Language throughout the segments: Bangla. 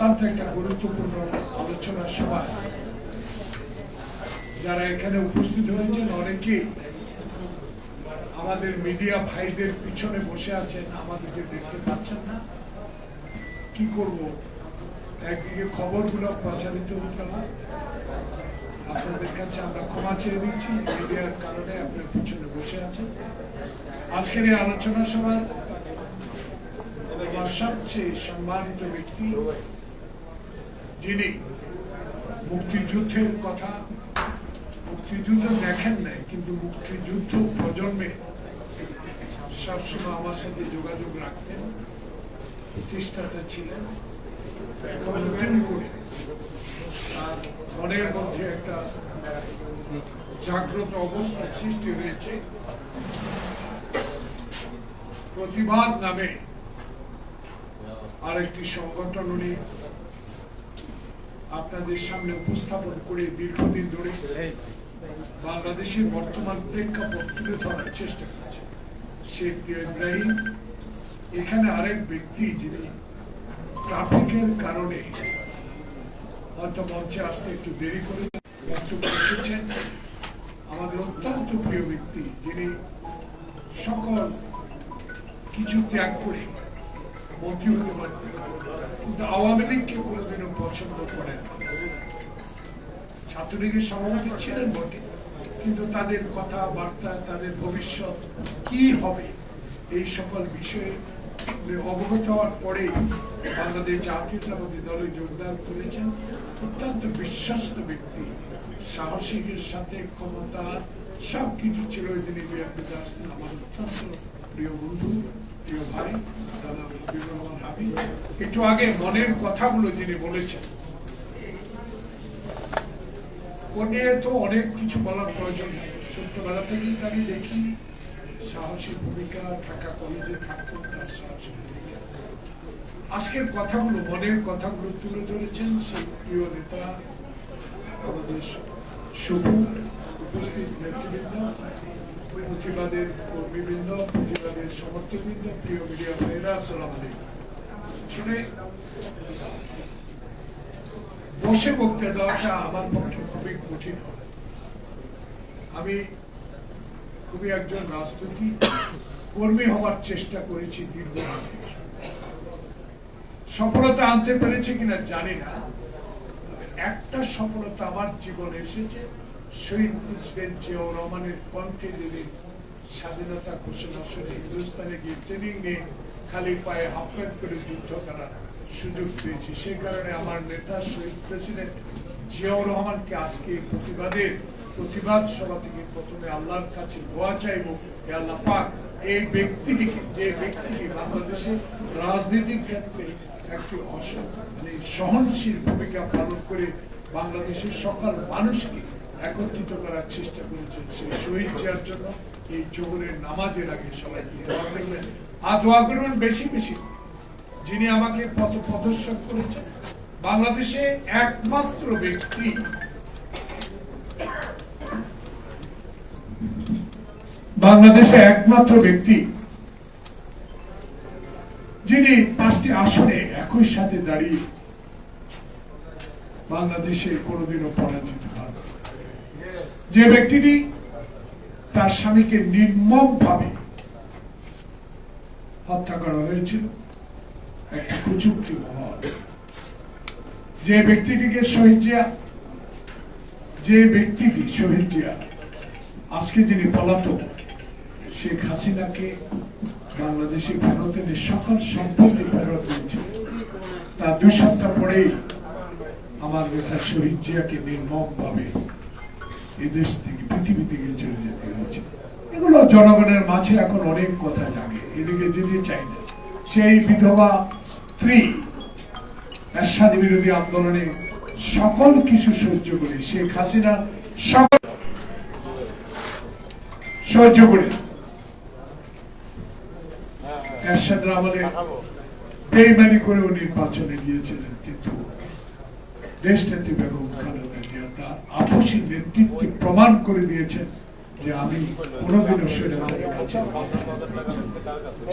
অত্যন্ত একটা গুরুত্বপূর্ণ আলোচনা সভা যারা এখানে উপস্থিত হয়েছেন, অনেকেই আমাদের মিডিয়া ভাইদের পিছনে বসে আছেন, আমাদেরকে দেখতে পাচ্ছেন না। কি করব? একদিকে খবরগুলো প্রচারিত হতে হয়। আপনাদের কাছে আমরা ক্ষমা চেয়ে দিচ্ছি মিডিয়ার কারণে আপনার পিছনে বসে আছেন আজকের এই আলোচনা সভায় আমার সবচেয়ে সম্মানিত ব্যক্তি যিনি মুক্তিযুদ্ধের কথা, মুক্তিযুদ্ধ দেখেন নাই, কিন্তু মুক্তিযুদ্ধ প্রজন্মে সবসময় আমার সাথে যোগাযোগ রাখতেন, প্রতিষ্ঠাতা ছিলেন মনের মধ্যে একটা জাগ্রত অবস্থা সৃষ্টি হয়েছে। প্রতিবাদ নামে আরেকটি সংগঠন উনি আপনাদের সামনে উপস্থাপন করে দীর্ঘদিন ধরে বাংলাদেশের বর্তমান প্রেক্ষাপট তুলে ধরার চেষ্টা করছে। শেখ ইব্রাহিম, এখানে আরেক ব্যক্তি যিনি ট্রাফিকের কারণে হয়তো মঞ্চে আসতে একটু দেরি করে বক্তব্য রেখেছেন। আমাদের অত্যন্ত প্রিয় ব্যক্তি, যিনি সকল কিছু ত্যাগ করে মন্ত্রী হতে পারতেন আওয়ামী লীগকে কোনোদিনও পছন্দ করেন ছাত্রলীগের সভাপতি ছিলেন বটে, কিন্তু তাদের কথাবার্তা, তাদের ভবিষ্যৎ কি হবে, এই সকল বিষয়ে অবগত হওয়ার পরেই বাংলাদেশ জাতীয়তাবাদী দলে যোগদান করেছেন অত্যন্ত বিশ্বস্ত ব্যক্তি। সাহসিকের সাথে ক্ষমতা সব কিছু ছিল বিএনপিতে আসতেন আমার অত্যন্ত প্রিয় বন্ধু প্রিয় ভাই একটু আগে মনের কথাগুলো যিনি বলেছেন তো অনেক কিছু বলার প্রয়োজন ছোট্টবেলা থেকেই তাকে দেখি, সাহসী ভূমিকা, ঢাকা কলেজে থাকতেন তার সাহসী ভূমিকা। আজকের কথাগুলো, মনের কথাগুলো তুলে ধরেছেন সেই প্রিয় নেতা, আমাদের শুভ উপস্থিত নেতৃবৃন্দ প্রিয় মিডিয়া ভাইরা আসসালাম শুনে বসে দেওয়াটা আমার পক্ষে খুবই কঠিন আমি খুবই একজন রাজনৈতিক কর্মী হওয়ার চেষ্টা করেছি দীর্ঘদিন সফলতা আনতে পেরেছি কিনা জানি না একটা সফলতা আমার জীবনে এসেছে। শহীদ প্রেসিডেন্ট জিয়াউর রহমানের কণ্ঠে যেদিন স্বাধীনতা ঘোষণা শুনে হিন্দুস্তানে গিয়ে ট্রেনিং নিয়ে খালি পায়ে হাফ করে যুদ্ধ করার সুযোগ পেয়েছি, সেই কারণে আমার নেতা, শহীদ প্রেসিডেন্ট জিয়াউর রহমানকে আজকে প্রতিবাদের প্রতিবাদ সভা থেকে প্রথমে আল্লাহর কাছে দোয়া চাইব হে আল্লাহ পাক এই ব্যক্তিটিকে, যে ব্যক্তিটি বাংলাদেশে রাজনীতির ক্ষেত্রে একটি অস- মানে সহনশীল ভূমিকা পালন করে বাংলাদেশের সকল মানুষকে একত্রিত করার চেষ্টা করেছেন সেই শহীদ জিয়ার জন্য। এই জোহরের নামাজের আগে সবাই করবেন। আর দোয়া করবেন বেশি বেশি। যিনি আমাকে পথ প্রদর্শন করেছেন, বাংলাদেশে একমাত্র ব্যক্তি বাংলাদেশে একমাত্র ব্যক্তি যিনি পাঁচটি আসনে একই সাথে দাঁড়িয়ে বাংলাদেশে কোনোদিনও পরাজিত যে ব্যক্তিটি তার স্বামীকে নির্মম ভাবে হত্যা করা হয়েছিল, একটা কুচুক্তি মহল। যে ব্যক্তিটিকে শহীদ জিয়া, যে ব্যক্তিটি শহীদ জিয়া, আজকে যিনি পলাতক, শেখ হাসিনাকে বাংলাদেশে ফেরত এনে সকল সম্পত্তি ফেরত দিয়েছে, তার দুই সপ্তাহ পরেই আমার নেতা শহীদ জিয়াকে নির্মম ভাবে এদেশ থেকে, পৃথিবী থেকে চলে যেতে হয়েছে। এগুলো জনগণের মাঝে এখন অনেক কথা জাগে। এদিকে যেতে চাই না সেই বিধবা স্ত্রী এরশাদ বিরোধী আন্দোলনে সকল কিছু সহ্য করে শেখ হাসিনা সকল সহ্য করে। বেইমানি করেও নির্বাচনে গিয়েছিলেন, কিন্তু দেশ নেত্রী বেগম খালেদা আপসী নেতৃত্বে প্রমাণ করে দিয়েছেন যে আমি কোনোদিনও।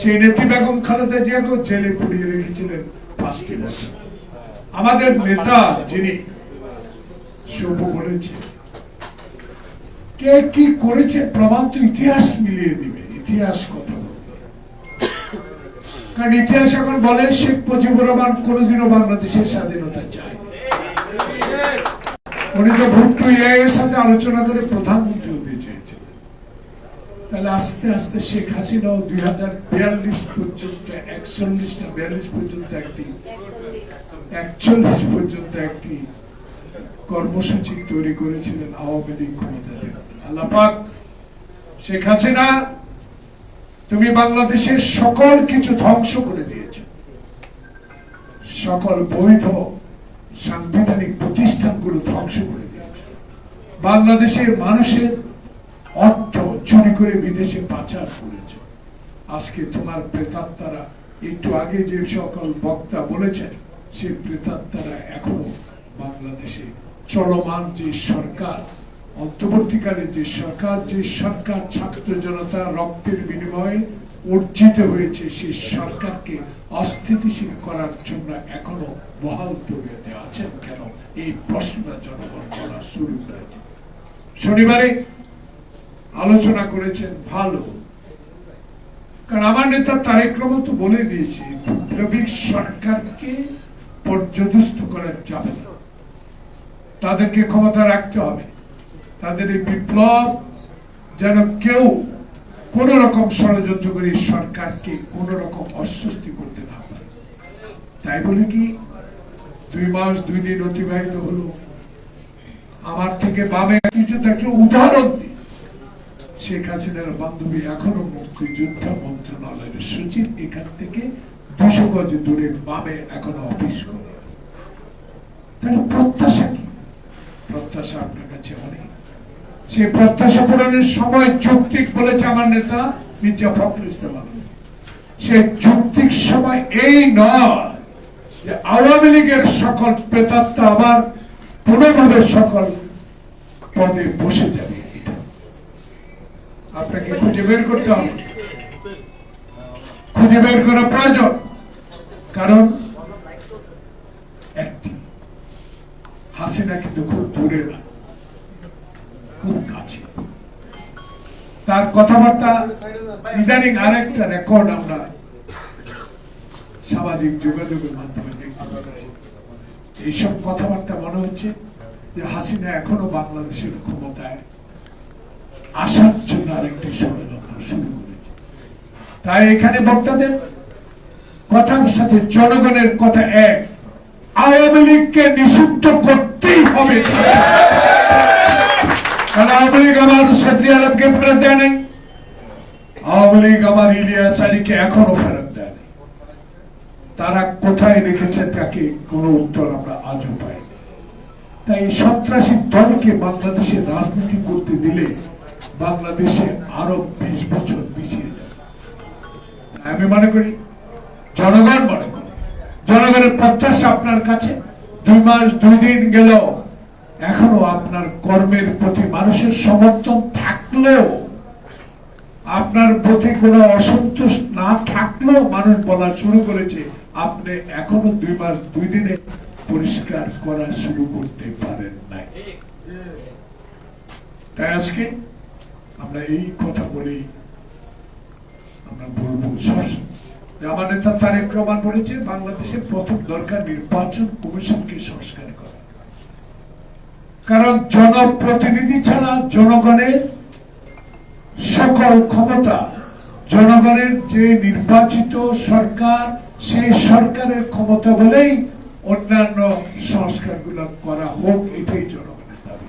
সেই নেত্রী বেগম খালেদা জিয়াকেও জেলে পুড়িয়ে রেখেছিলেন পাঁচটি বছর। আমাদের নেতা যিনি শুভ বলেছে, কে কি করেছে প্রমাণ তো ইতিহাস মিলিয়ে দিবে, ইতিহাস কত কারণ ইতিহাস এখন বলে শেখ মুজিবুর রহমান কোনোদিনও বাংলাদেশের স্বাধীনতা চায় ভুট্টো এর সাথে আলোচনা করে প্রধানমন্ত্রী হতে তাহলে আস্তে আস্তে শেখ হাসিনাও দুই হাজার বিয়াল্লিশ পর্যন্ত বিয়াল্লিশ পর্যন্ত একটি, একচল্লিশ পর্যন্ত একটি কর্মসূচি তৈরি করেছিলেন আওয়ামী লীগ ক্ষমতাতে। আল্লাহ পাক শেখ হাসিনা, তুমি বাংলাদেশের সকল কিছু ধ্বংস করে দিয়েছ। সকল বৈধ সাংবিধানিক প্রতিষ্ঠানগুলো ধ্বংস করে দিয়েছ। বাংলাদেশের মানুষের অর্থ চুরি করে বিদেশে পাচার করেছ। আজকে তোমার প্রেতাত্মারা একটু আগে যে সকল বক্তা বলেছেন, সেই প্রেতাত্মারা এখনও বাংলাদেশে চলমান যে সরকার, অন্তর্বর্তীকালে যে সরকার যে সরকার ছাত্র জনতা রক্তের বিনিময়ে অর্জিত হয়েছে সেই সরকারকে অস্থিতিশীল করার জন্য এখনও বহাল তবিয়তে আছেন কেন? এই প্রশ্নটা জনগণ করা শুরু করেছে। শনিবারে আলোচনা করেছেন, ভালো। কারণ আমার নেতা তারেক রহমান তো বলে দিয়েছে বিপ্লবিক সরকারকে পর্যদস্ত করা যাবে না। তাদেরকে ক্ষমতা রাখতে হবে। তাদের এই বিপ্লব যেন কেউ কোন রকম ষড়যন্ত্র করে সরকারকে কোন রকম অস্বস্তি করতে না তাই বলে কি, দুই মাস দুই দিন অতিবাহিত হলো। আমার থেকে বামে কিছু একটা উদাহরণ দিই। শেখ হাসিনার বান্ধবী এখনও মুক্তিযোদ্ধা মন্ত্রণালয়ের সচিব, এখান থেকে দুশো গজ দূরে বামে এখনও অফিস করে। তাহলে প্রত্যাশা কি? প্রত্যাশা আপনার কাছে অনেক। সেই প্রত্যাশা পূরণের সময় যৌক্তিক বলেছে আমার নেতা মির্জা ফখরুল ইসলাম। সে যৌক্তিক সময় এই নয় যে আওয়ামী লীগের সকল প্রেতাত্মা আবার পুনর্ভাবে সকল পদে বসে যাবে। আপনাকে খুঁজে বের করতে হবে। খুঁজে বের করা প্রয়োজন। কারণ একটি হাসিনা কিন্তু খুব দূরে না। তার কথাবার্তা, ইদানিং আরেকটা রেকর্ড আমরা সামাজিক যোগাযোগের মাধ্যমে এইসব কথাবার্তা মনে হচ্ছে যে হাসিনা এখনও বাংলাদেশের ক্ষমতায় আসার জন্য আরেকটি ষড়যন্ত্র শুরু করেছে। তাই এখানে বক্তাদের কথার সাথে জনগণের কথা এক। আওয়ামী লীগকে নিষিদ্ধ করতেই হবে। আওয়ামী আমার সত্রী আলমকে ফেরত দেয় নাই আওয়ামী আমার ইলিয়াস আলীকে এখনও ফেরত দেয় তারা কোথায় রেখেছে তাকে কোনো উত্তর আমরা আজও পাই তাই এই সন্ত্রাসী দলকে বাংলাদেশে রাজনীতি করতে দিলে বাংলাদেশে আরও বিশ বছর পিছিয়ে যাবে। আমি মনে করি, জনগণ মনে করে। জনগণের প্রত্যাশা আপনার কাছে। দুই মাস, দুই দিন গেল এখনও আপনার কর্মের প্রতি মানুষের সমর্থন থাকলেও, আপনার প্রতি কোনো অসন্তোষ না থাকলেও মানুষ বলা শুরু করেছে, আপনি এখনও দুই মাস, দুই দিনে পরিষ্কার করা শুরু করতে পারেন নাই। তাই আজকে আমরা এই কথা বলেই আমরা বলব আমার নেতা তারেক রহমান বলেছে, বাংলাদেশের প্রথম দরকার নির্বাচন কমিশনকে সংস্কার করা। কারণ জনপ্রতিনিধি ছাড়া জনগণের সকল ক্ষমতা, জনগণের যে নির্বাচিত সরকার, সেই সরকারের ক্ষমতা বলেই অন্যান্য সংস্কারগুলো করা হোক, এটাই জনগণের দাবি।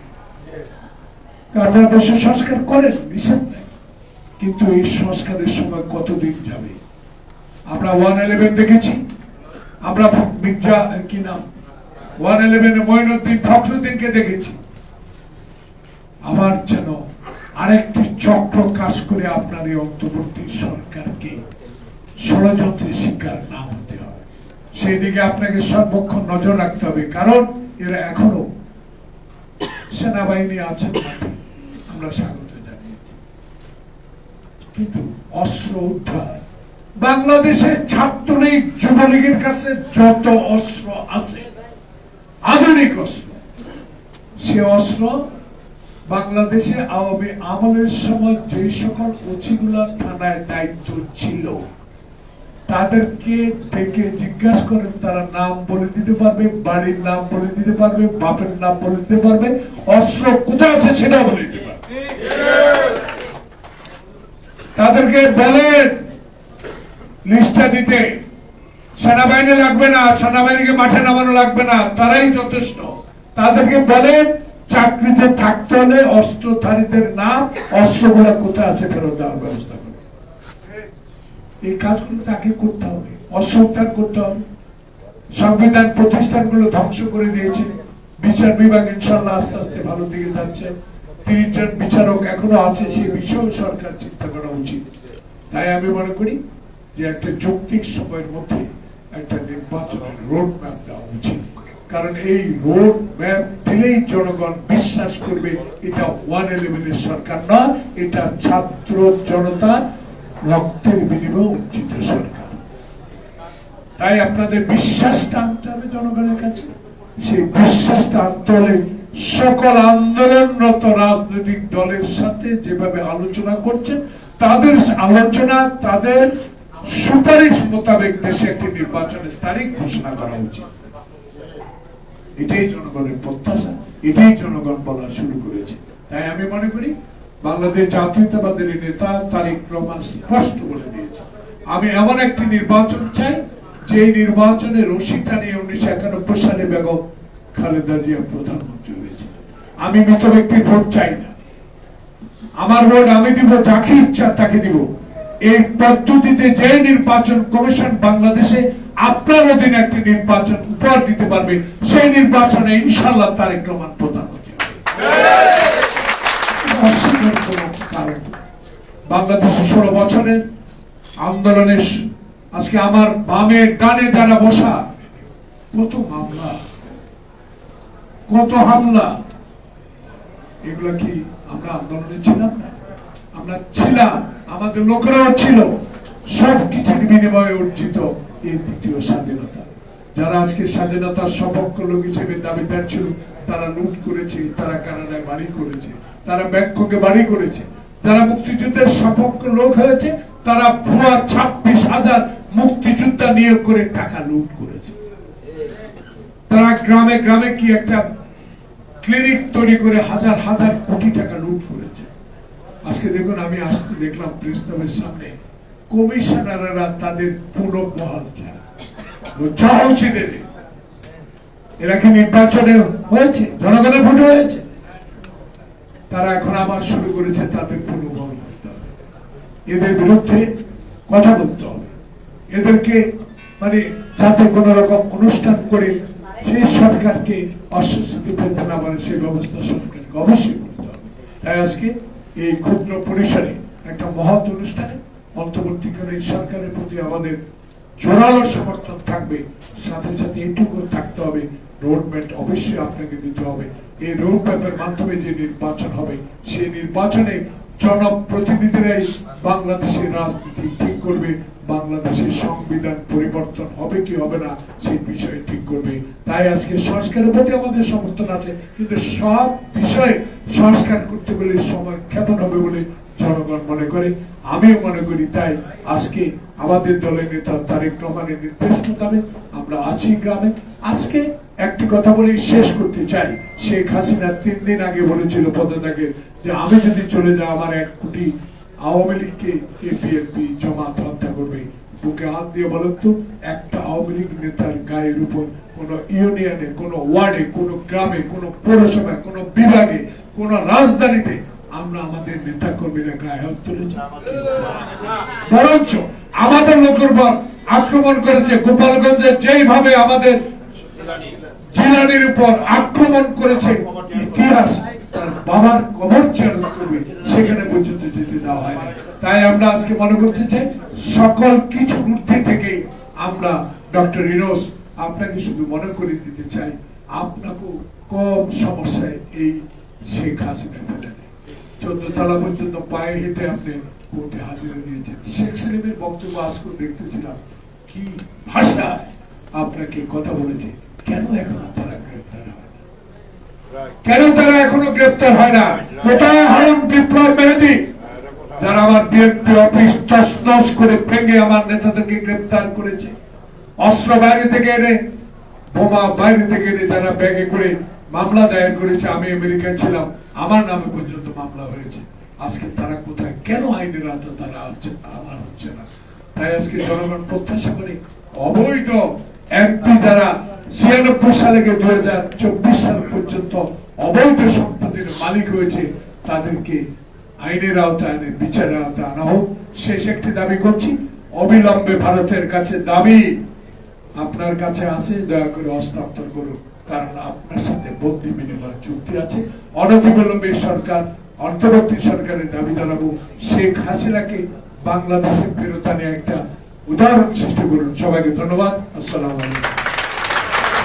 আপনারা দেশে সংস্কার করেন, নিষেধ নেই। কিন্তু এই সংস্কারের সময় কতদিন যাবে? আমরা ওয়ান ইলেভেন দেখেছি। আমরা মির্জা, কি নাম? ওয়ান ইলেভেন মঈনুদ্দিন ফখরুদ্দিনকে দেখেছি। আবার যেন আরেকটি চক্র কাজ করে আপনার এই অন্তর্বর্তী সরকারকে ষড়যন্ত্রের শিকার না হতে হয় সেই দিকে আপনাকে সর্বক্ষণ নজর রাখতে হবে, কারণ এরা এখনও সেনাবাহিনী আছেন আমরা স্বাগত জানিয়েছি। কিন্তু অস্ত্র উদ্ধার, বাংলাদেশের ছাত্রলীগ যুবলীগের কাছে যত অস্ত্র আছে আধুনিক অস্ত্র। সে অস্ত্র বাংলাদেশে আওয়ামী আমলের সময় যে সকল ওচিগুলা থানায় দায়িত্ব ছিল, তাদেরকে ডেকে জিজ্ঞাসা করেন, তারা নাম বলে দিতে পারবে, বাড়ির নাম বলে দিতে পারবে, বাপের নাম বলে দিতে পারবে, অস্ত্র কোথায় আছে সেটা বলে দিতে পারবে। তাদেরকে বলেন, লিস্টটা দিতে। সেনাবাহিনী লাগবে না, সেনাবাহিনীকে মাঠে নামানো লাগবে না, তারাই যথেষ্ট। তাদেরকে বলেন চাকরিতে থাকতে হলে অস্ত্রধারীদের নাম, অস্ত্রগুলো কোথায় আছে ফেরত দেওয়ার ব্যবস্থা করে। এই কাজগুলো তাকে করতে হবে। অস্ত্র করতে হবে। সংবিধান প্রতিষ্ঠানগুলো ধ্বংস করে দিয়েছে। বিচার বিভাগ ইনশাল্লাহ আস্তে আস্তে ভালো দিকে যাচ্ছে। তিরিশ জন বিচারক এখনও আছে, সেই বিষয়েও সরকার চিন্তা করা উচিত। তাই আমি মনে করি যে একটা যৌক্তিক সময়ের মধ্যে একটা নির্বাচনের রোড ম্যাপ দেওয়া উচিত। কারণ এই রোড ম্যাপ দিলেই জনগণ বিশ্বাস করবে, এটা ওয়ান ইলেভেনের সরকার নয়, এটা ছাত্র জনতা রক্তের বিনিময়ে অর্জিত সরকার। তাই আপনাদের বিশ্বাসটা আনতে হবে জনগণের কাছে। সেই বিশ্বাসটা আনতে হলে সকল আন্দোলনরত রাজনৈতিক দলের সাথে যেভাবে আলোচনা করছেন তাদের আলোচনা, তাদের সুপারিশ মোতাবেক দেশে একটি নির্বাচনের তারিখ ঘোষণা করা উচিত। এটাই জনগণের প্রত্যাশা, এটাই জনগণ বলা শুরু করেছে। তাই আমি মনে করি, বাংলাদেশ জাতীয়তাবাদের নেতা তারিক রহমান স্পষ্ট বলে দিয়েছে। আমি এমন একটি নির্বাচন চাই যে নির্বাচনে রশি নিয়ে উনিশশো একানব্বই সালে বেগম খালেদা জিয়া প্রধানমন্ত্রী হয়েছে আমি মৃত ব্যক্তির ভোট চাই না। আমার ভোট আমি দিব, যাকে ইচ্ছা তাকে দিব। এই পদ্ধতিতে যে নির্বাচন কমিশন বাংলাদেশে আপনার অধীনে একটি নির্বাচন উপহার দিতে পারবে, সেই নির্বাচনে ইনশাল্লাহ তারেক রহমান কারণ নেই। বাংলাদেশে ষোলো বছরের আন্দোলনের স- আজকে আমার বামে ডানে যারা বসা, কত মামলা, কত হামলা, এগুলা কি আমরা আন্দোলনে ছিলাম না আমরা ছিলাম আমাদের লোকেরাও ছিল সব কিছুর বিনিময়ে অর্জিত এই দ্বিতীয় স্বাধীনতা। যারা আজকে স্বাধীনতার সপক্ষ লোক হিসেবে দাবিদার ছিল তারা লুট করেছে, তারা কানাডায় বাড়ি করেছে, তারা ব্যাংককে বাড়ি করেছে, যারা মুক্তিযুদ্ধের সপক্ষ লোক হয়েছে, তারা ভুয়া ছাব্বিশ হাজার মুক্তিযোদ্ধা নিয়োগ করে টাকা লুট করেছে। তারা গ্রামে গ্রামে কি একটা ক্লিনিক তৈরি করে হাজার হাজার কোটি টাকা লুট করেছে? আজকে দেখুন, আমি আসতে দেখলাম প্রেস ক্লাবের সামনে কমিশনাররা তাদের পুনর্বহাল চায়। এরা কি নির্বাচনে হয়েছে? জনগণের ভোটে হয়েছে? তারা এখন আবার শুরু করেছে তাদের পুনর্বহাল করতে হবে। এদের বিরুদ্ধে কথা বলতে হবে। এদেরকে মানে যাতে কোন রকম অনুষ্ঠান করে সেই সরকারকে অস্বস্তি ফেলতে না পারে সেই ব্যবস্থা সরকারকে অবশ্যই করতে হবে। তাই আজকে এই ক্ষুদ্র পরিসরে একটা মহৎ অনুষ্ঠানে অন্তর্বর্তীকালীন সরকারের প্রতি আমাদের জোরালো সমর্থন থাকবে। সাথে সাথে এটুকু থাকতে হবে রোডম্যাপ অবশ্যই আপনাকে দিতে হবে। এই রোডম্যাপের মাধ্যমে যে নির্বাচন হবে, সেই নির্বাচনে জনপ্রতিনিধিরাই বাংলাদেশের রাজনীতি ঠিক করবে, বাংলাদেশের সংবিধান পরিবর্তন হবে কি হবে না সেই বিষয়ে ঠিক করবে। তাই আজকে সংস্কারের প্রতি আমাদের সমর্থন আছে, কিন্তু সব বিষয়ে সংস্কার করতে গেলে সময় ক্ষেপণ হবে বলে জনগণ মনে করে? আমিও মনে করি তাই আজকে আমাদের দলের নেতা তারেক রহমানের নির্দেশ মোতাবেক আমরা আছি গ্রামে। আজকে একটি কথা বলে শেষ করতে চাই। শেখ হাসিনা তিন দিন আগে বলেছিল পদত্যাগের যে, আমি যদি চলে যাই, আমার এক কোটি আওয়ামী লীগকে এপিএলপি জমাত হত্যা করবে। বুকে হাত দিয়ে বলেন একটা আওয়ামী লীগ নেতার গায়ের উপর কোন ইউনিয়নে, কোন ওয়ার্ডে, কোন গ্রামে, কোন পৌরসভায়, কোন বিভাগে, কোন রাজধানীতে আমরা আমাদের নেতা কর্মীরা গায়ে হাত তুলেছি। বরঞ্চ আমাদের লোকের উপর আক্রমণ করেছে গোপালগঞ্জে যেইভাবে আমাদের জিলানির উপর আক্রমণ করেছে ইতিহাস বাবার কবর চেয়ার করবে সেখানে পর্যন্ত যেতে দেওয়া হয়। তাই আমরা আজকে মনে করতে চাই, সকল কিছু ঊর্ধ্বে থেকে আমরা ডক্টর ইনোস আপনাকে শুধু মনে করে দিতে চাই, আপনাকেও কম সমস্যায় এই শেখ হাসিনা ফেলে দেয়। চোদ্দ তলা পর্যন্ত পায়ে হেঁটে আপনি কোর্টে হাজিরা দিয়েছেন শেখ সেলিমের বক্তব্য আজকে দেখতেছিলাম, কি ভাষায় আপনাকে কথা বলেছে। কেন এখন তারা গ্রেপ্তার কেন তারা এখনও গ্রেপ্তার হয় না? কোথায় হারুন বিপ্লব মেহেদি? যারা আমার বিএনপি অফিস তসনস করে ভেঙে আমার নেতাদেরকে গ্রেপ্তার করেছে। অস্ত্র বাইরে থেকে এনে, বোমা বাইরে থেকে এনে যারা ব্যাগে করে মামলা দায়ের করেছে, আমি আমেরিকায় ছিলাম। আমার নামে পর্যন্ত মামলা হয়েছে। আজকে তারা কোথায়? কেন আইনের আওতা তারা হচ্ছে আমার হচ্ছে না? তাই আজকে জনগণ প্রত্যাশা করে অবৈধ এমপি যারা ছিয়ানব্বই সালে দুই হাজার চব্বিশ সাল পর্যন্ত অবৈধ সম্পত্তির মালিক হয়েছে, তাদেরকে আইনের আওতায় আইনের বিচারের আওতায় আনা হোক। শেষ একটি দাবি করছি, অবিলম্বে ভারতের কাছে দাবি আপনার কাছে আছে, দয়া করে হস্তান্তর করুন, কারণ আপনার সাথে বন্দি বিনিময় চুক্তি আছে। অনতিবিলম্বে সরকার, অন্তর্বর্তী সরকারের দাবি জানাব, শেখ হাসিনাকে বাংলাদেশে ফেরত আনে একটা উদাহরণ সৃষ্টি করুন। সবাইকে ধন্যবাদ। আসসালামু আলাইকুম।